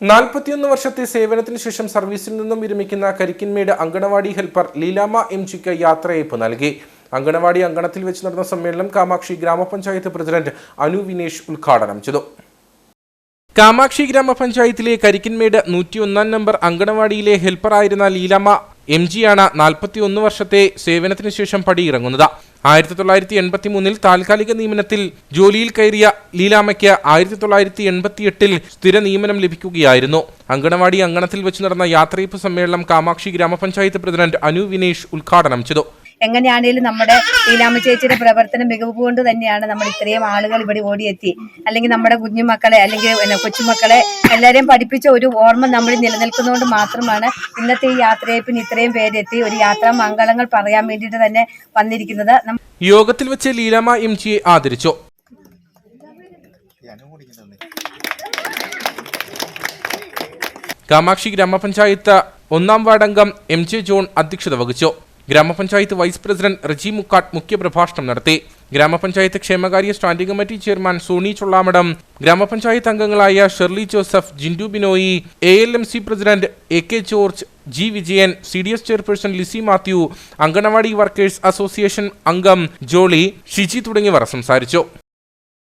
നാൽപ്പത്തിയൊന്ന് വർഷത്തെ സേവനത്തിന് ശേഷം സർവീസിൽ നിന്നും വിരമിക്കുന്ന കരിക്കിൻമേട് അങ്കണവാടി ഹെൽപ്പർ ലീലാമ എം ജിക്ക് യാത്രയയപ്പ് നൽകി. അങ്കണവാടി അങ്കണത്തിൽ വെച്ച് നടന്ന സമ്മേളനം കാമാക്ഷി ഗ്രാമപഞ്ചായത്ത് പ്രസിഡന്റ് അനു വിനേഷ് ഉദ്ഘാടനം ചെയ്തു. കാമാക്ഷി ഗ്രാമപഞ്ചായത്തിലെ കരിക്കിൻമേട് നൂറ്റിയൊന്നാം നമ്പർ അങ്കണവാടിയിലെ ഹെൽപ്പറായിരുന്ന ലീലാമ എം ജിയാണ് നാൽപ്പത്തിയൊന്ന് വർഷത്തെ സേവനത്തിന് ശേഷം പടിയിറങ്ങുന്നത്. ആയിരത്തി തൊള്ളായിരത്തി എൺപത്തി മൂന്നിൽ താൽക്കാലിക നിയമനത്തിൽ ജോലിയിൽ കയറിയ ലീലാമ്മയ്ക്ക് ആയിരത്തി തൊള്ളായിരത്തി എൺപത്തിയെട്ടിൽ സ്ഥിര നിയമനം ലഭിക്കുകയായിരുന്നു. അങ്കണവാടി അങ്കണത്തിൽ വെച്ച് നടന്ന യാത്രയപ്പ് സമ്മേളനം കാമാക്ഷി ഗ്രാമപഞ്ചായത്ത് പ്രസിഡന്റ് അനു വിനേഷ് ഉദ്ഘാടനം ചെയ്തു. എങ്ങനെയാണെങ്കിലും നമ്മുടെ ലീലാമ്മ ചേച്ചിയുടെ പ്രവർത്തന മികവ് കൊണ്ട് തന്നെയാണ് നമ്മൾ ഇത്രയും ആളുകൾ ഇവിടെ ഓടിയെത്തി. അല്ലെങ്കിൽ നമ്മുടെ കുഞ്ഞുമക്കളെ അല്ലെങ്കിൽ പിന്നെ കൊച്ചുമക്കളെ എല്ലാവരെയും പഠിപ്പിച്ച ഒരു ഓർമ്മ നമ്മൾ നിലനിൽക്കുന്നതുകൊണ്ട് മാത്രമാണ് ഇന്നത്തെ ഈ യാത്രയപ്പിന് ഇത്രയും പേരെത്തി. ഒരു യാത്രാ മംഗളങ്ങൾ പറയാൻ വേണ്ടിയിട്ട് തന്നെ വന്നിരിക്കുന്നത്. യോഗത്തിൽ വെച്ച് ലീലാമ എം ജിയെ ആദരിച്ചു. കാമാക്ഷി ഗ്രാമപഞ്ചായത്ത് ഒന്നാം വാർഡംഗം എം ജെ ജോൺ അധ്യക്ഷത വഹിച്ചു. ഗ്രാമപഞ്ചായത്ത് വൈസ് പ്രസിഡന്റ് റജി മുക്കാട്ട് മുഖ്യപ്രഭാഷണം നടത്തി. ഗ്രാമപഞ്ചായത്ത് ക്ഷേമകാര്യ standing committee chairman Soni Chollamadam ഗ്രാമപഞ്ചായത്ത് അംഗങ്ങളായ Shirley Joseph Jindu Binoy A L M C president A K George G Vijayan C D S chairperson Lissy Mathew anganwadi workers association അംഗം ജോളി ഷിജി തുടങ്ങിയവർ സംസാരിച്ചു.